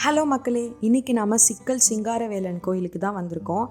Hello மக்களே. இன்னைக்கு நாம சிக்கல் சிங்காரவேலன் கோயிலுக்கு தான் வந்திருக்கோம்.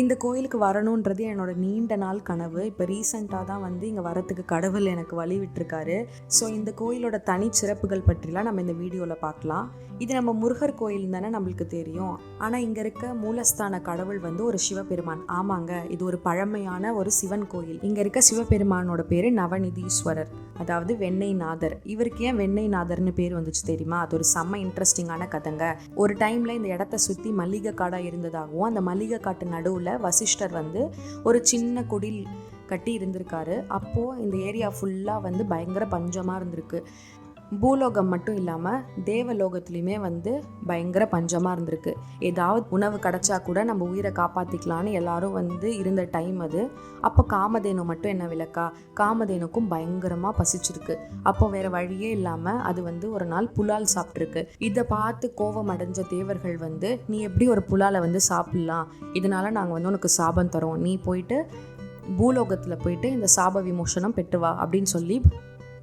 இந்த கோயிலுக்கு வரணுன்றது என்னோட நீண்ட நாள் கனவு. இப்போ ரீசெண்டாக தான் வந்து இங்கே வரத்துக்கு கடவுள் எனக்கு வழி விட்டுருக்காரு. ஸோ இந்த கோயிலோட தனி சிறப்புகள் பற்றிலாம் நம்ம இந்த வீடியோவில் பார்க்கலாம். இது நம்ம முருகர் கோயில் தானே நம்மளுக்கு தெரியும். ஆனால் இங்கே இருக்க மூலஸ்தான கடவுள் வந்து ஒரு சிவபெருமான். ஆமாங்க இது ஒரு பழமையான ஒரு சிவன் கோயில். இங்கே இருக்க சிவபெருமானோட பேர் நவநிதீஸ்வரர். அதாவது வெண்ணெய்நாதர். இவருக்கு ஏன் வெண்ணெய்நாதர்னு பேர் வந்துச்சு தெரியுமா? அது ஒரு செம்ம இன்ட்ரெஸ்டிங்கான கதைங்க. ஒரு டைமில் இந்த இடத்த சுற்றி மல்லிகை காடாக இருந்ததாகவும் அந்த மல்லிகை காட்டு நடுவில் வசிஷ்டர் வந்து ஒரு சின்ன குடில் கட்டி இருந்திருக்காரு. அப்போது இந்த ஏரியா ஃபுல்லாக வந்து பயங்கர பஞ்சமாக இருந்திருக்கு. பூலோகம் மட்டும் இல்லாமல் தேவலோகத்துலேயுமே வந்து பயங்கர பஞ்சமாக இருந்திருக்கு. ஏதாவது உணவு கிடச்சா கூட நம்ம உயிரை காப்பாற்றிக்கலான்னு எல்லாரும் வந்து இருந்த டைம் அது. அப்போ காமதேனு மட்டும் என்ன விளக்கா? காமதேனுக்கும் பயங்கரமாக பசிச்சிருக்கு. அப்போ வேற வழியே இல்லாமல் அது வந்து ஒரு நாள் புலால் சாப்பிட்ருக்கு இதை பார்த்து கோபம் அடைஞ்ச தேவர்கள் வந்து நீ எப்படி ஒரு புலாலை வந்து சாப்பிட்லாம்? இதனால நாங்கள் வந்து உனக்கு சாபம் தரோம். நீ போயிட்டு பூலோகத்தில் போயிட்டு இந்த சாப விமோசனம் பெற்று வா அப்படின்னு சொல்லி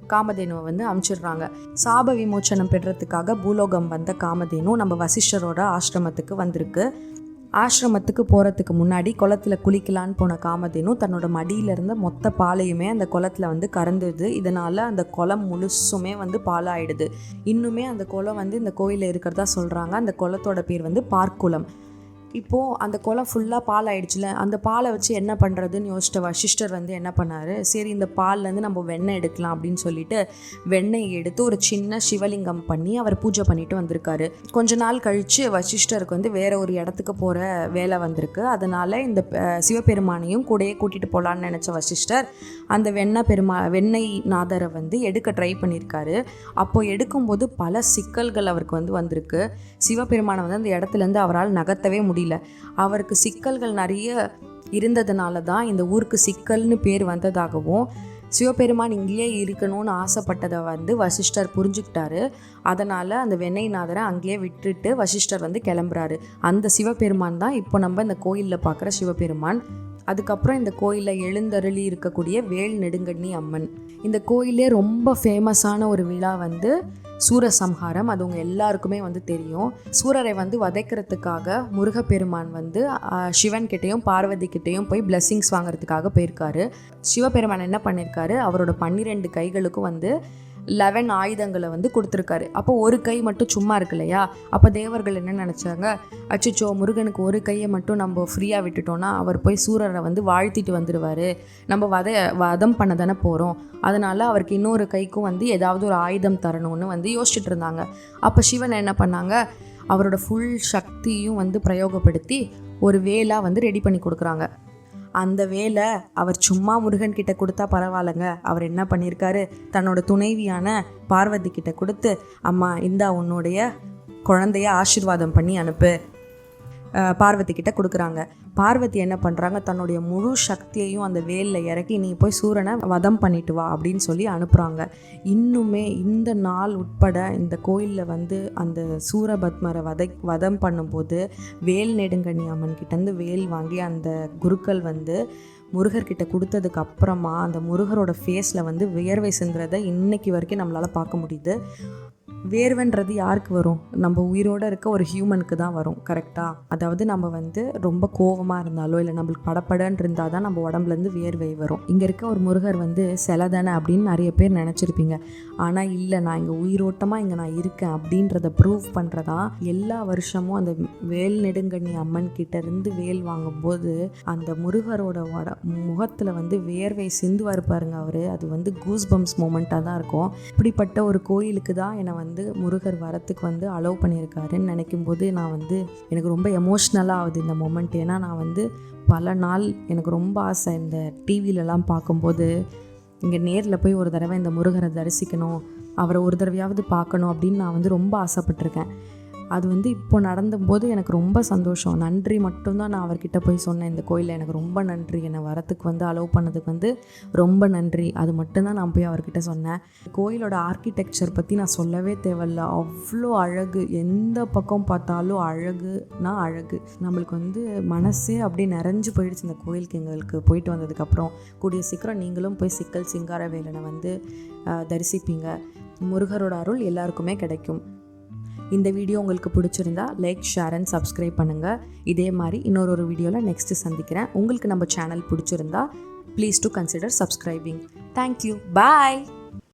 காமதேனுவை வந்து அமுச்சிடுறாங்க. சாப விமோச்சனம் பெறத்துக்காக பூலோகம் வந்த காமதேனு நம்ம வசிஷ்டரோட ஆசிரமத்துக்கு வந்திருக்கு. ஆசிரமத்துக்கு போகிறதுக்கு முன்னாடி குளத்துல குளிக்கலான்னு போன காமதேனு தன்னோட மடியில இருந்த மொத்த பாலையுமே அந்த குளத்தில் வந்து கறந்துடுது இதனால் அந்த குளம் முழுசுமே வந்து பாலாயிடுது இன்னுமே அந்த குளம் வந்து இந்த கோயிலில் இருக்கிறதா சொல்கிறாங்க அந்த குளத்தோட பேர் வந்து பார்க்குளம். இப்போது அந்த குளம் ஃபுல்லாக பால் ஆயிடுச்சுல அந்த பாலை வச்சு என்ன பண்ணுறதுன்னு யோசிச்சிட்ட வசிஷ்டர் வந்து என்ன பண்ணார்? சரி இந்த பால்லேருந்து நம்ம வெண்ணெய் எடுக்கலாம் அப்படின்னு சொல்லிட்டு வெண்ணெய் எடுத்து ஒரு சின்ன சிவலிங்கம் பண்ணி அவர் பூஜை பண்ணிட்டு வந்திருக்காரு. கொஞ்ச நாள் கழித்து வசிஷ்டருக்கு வந்து வேற ஒரு இடத்துக்கு போகிற வேலை வந்திருக்கு. அதனால் இந்த சிவபெருமானையும் கூடயே கூட்டிகிட்டு போகலான்னு நினச்ச வசிஷ்டர் அந்த வெண்ணெய் பெருமா வெண்ணெய் நாதரை வந்து எடுக்க ட்ரை பண்ணியிருக்காரு அப்போது எடுக்கும்போது பல சிக்கல்கள் அவருக்கு வந்து வந்திருக்கு. சிவபெருமானை வந்து அந்த இடத்துலேருந்து அவரால் நகர்த்தவே முடியும் முடியல அவருக்கு சிக்கல்கள் நிறைய இருந்ததுனால தான் இந்த ஊருக்கு சிக்கல்னு பேர் வந்ததாகவும் சிவபெருமான் இங்கேயே இருக்கணும்னு ஆசைப்பட்டதை வந்து வசிஷ்டர் புரிஞ்சுக்கிட்டாரு. அதனால் அந்த வெண்ணைநாதரை அங்கேயே விட்டுட்டு வசிஷ்டர் வந்து கிளம்புறாரு. அந்த சிவபெருமான் தான் இப்போ நம்ம இந்த கோயிலில் பார்க்குற சிவபெருமான். அதுக்கப்புறம் இந்த கோயிலில் எழுந்தருளி இருக்கக்கூடிய வேல் நெடுங்கண்ணி அம்மன். இந்த கோயிலே ரொம்ப ஃபேமஸான ஒரு விழா வந்து சூரசம்ஹாரம் அது உங்க எல்லாருக்குமே வந்து தெரியும். சூரரை வந்து வதைக்கிறதுக்காக முருகப்பெருமான் வந்து ஆஹ், சிவன் கிட்டேயும் பார்வதி கிட்டேயும் போய் blessings வாங்குறதுக்காக போயிருக்காரு. சிவபெருமான் என்ன பண்ணியிருக்காரு அவரோட பன்னிரெண்டு கைகளுக்கும் வந்து லெவன் ஆயுதங்களை வந்து கொடுத்துருக்காரு. அப்போ ஒரு கை மட்டும் சும்மா இருக்கு இல்லையா? அப்போ தேவர்கள் என்ன நினச்சாங்க? அச்சச்சோ முருகனுக்கு ஒரு கையை மட்டும் நம்ம ஃப்ரீயாக விட்டுட்டோன்னா அவர் போய் சூரரை வந்து வாழ்த்திட்டு வந்துடுவார் நம்ம வத வதம் பண்ண தானே போகிறோம் அதனால் அவருக்கு இன்னொரு கைக்கும் வந்து ஏதாவது ஒரு ஆயுதம் தரணும்னு வந்து யோசிச்சுட்டு இருந்தாங்க. அப்போ சிவன் என்ன பண்ணாங்க? அவரோட ஃபுல் சக்தியும் வந்து பிரயோகப்படுத்தி ஒரு வேலாக வந்து ரெடி பண்ணி கொடுக்குறாங்க. அந்த வேலை அவர் சும்மா முருகன் கிட்ட கொடுத்தா பரவாயில்லைங்க. அவர் என்ன பண்ணியிருக்காரு? தன்னோட துணைவியான பார்வதி கிட்ட கொடுத்து அம்மா இந்தா உன்னுடைய குழந்தைய ஆசீர்வாதம் பண்ணி அனுப்பு. பார்வதி கிட்ட கொடுக்குறாங்க. பார்வதி என்ன பண்ணுறாங்க தன்னுடைய முழு சக்தியையும் அந்த வேலில் இறக்கி நீ போய் சூரனை வதம் பண்ணிட்டு வா அப்படின்னு சொல்லி அனுப்புகிறாங்க இன்னுமே இந்த நாள் உட்பட இந்த கோயிலில் வந்து அந்த சூரபத்மரை வதை வதம் பண்ணும்போது வேல் நெடுங்கண்ணி அம்மன் கிட்டேருந்து வேல் வாங்கி அந்த குருக்கள் வந்து முருகர்கிட்ட கொடுத்ததுக்கு அப்புறமா அந்த முருகரோட ஃபேஸில் வந்து வியர்வை சிந்துறதை இன்னைக்கு வரைக்கும் நம்மளால் பார்க்க முடியுது. வேர்வைன்றது யாருக்கு வரும்? நம்ம உயிரோடு இருக்க ஒரு ஹியூமனுக்கு தான் வரும் கரெக்டாக அதாவது நம்ம வந்து ரொம்ப கோவமாக இருந்தாலோ இல்லை நம்மளுக்கு படப்படன்னு இருந்தால் தான் நம்ம உடம்புலேருந்து வேர்வை வரும். இங்கே இருக்க ஒரு முருகர் வந்து சிலை தானே அப்படின்னு நிறைய பேர் நினச்சிருப்பீங்க. ஆனால் இல்லை நான் இங்கே உயிரோட்டமாக இங்கே நான் இருக்கேன் அப்படின்றத ப்ரூவ் பண்ணுறதா எல்லா வருஷமும் அந்த வேல் நெடுங்கண்ணி அம்மன் கிட்டேருந்து வேல் வாங்கும்போது அந்த முருகரோட வட முகத்தில் வந்து வேர்வை சிந்துவார் பாருங்க அவர். அது வந்து கூஸ் பம்ஸ் மூமெண்ட்டாக தான் இருக்கும். இப்படிப்பட்ட ஒரு கோயிலுக்கு தான் என்னை வந்து வந்து முருகர் வரத்துக்கு வந்து அலோவ் பண்ணியிருக்காருன்னு நினைக்கும் போது நான் வந்து எனக்கு ரொம்ப எமோஷ்னலாக ஆகுது இந்த மொமெண்ட் ஏன்னா நான் வந்து பல நாள் எனக்கு ரொம்ப ஆசை இந்த டிவிலலாம் பார்க்கும்போது இங்கே நேரில் போய் ஒரு தடவை இந்த முருகரை தரிசிக்கணும் அவரை ஒரு தடவையாவது பார்க்கணும் அப்படின்னு நான் வந்து ரொம்ப ஆசைப்பட்டிருக்கேன். அது வந்து இப்போ நடந்தபோது எனக்கு ரொம்ப சந்தோஷம். நன்றி மட்டும்தான் நான் அவர்கிட்ட போய் சொன்னேன். இந்த கோயிலில் எனக்கு ரொம்ப நன்றி. என்னை வரத்துக்கு வந்து அலோவ் பண்ணதுக்கு வந்து ரொம்ப நன்றி. அது மட்டும்தான் நான் போய் அவர்கிட்ட சொன்னேன். கோயிலோட ஆர்கிடெக்சர் பற்றி நான் சொல்லவே தேவையில்ல. அவ்வளோ அழகு. எந்த பக்கம் பார்த்தாலும் அழகுனா அழகு. நம்மளுக்கு வந்து மனசே அப்படியே நிறைஞ்சு போயிடுச்சு இந்த கோயிலுக்கு எங்களுக்கு போயிட்டு வந்ததுக்கப்புறம் கூடிய சீக்கிரம் நீங்களும் போய் சிக்கல் சிங்கார வேலனை வந்து தரிசிப்பீங்க. முருகரோட அருள் எல்லாருக்குமே கிடைக்கும். இந்த வீடியோ உங்களுக்கு பிடிச்சிருந்தா லைக் ஷேர் அண்ட் சப்ஸ்கிரைப் பண்ணுங்கள் இதே மாதிரி இன்னொரு ஒரு வீடியோவில் நெக்ஸ்ட்டு சந்திக்கிறேன். உங்களுக்கு நம்ம சேனல் பிடிச்சிருந்தா please do consider subscribing thank you bye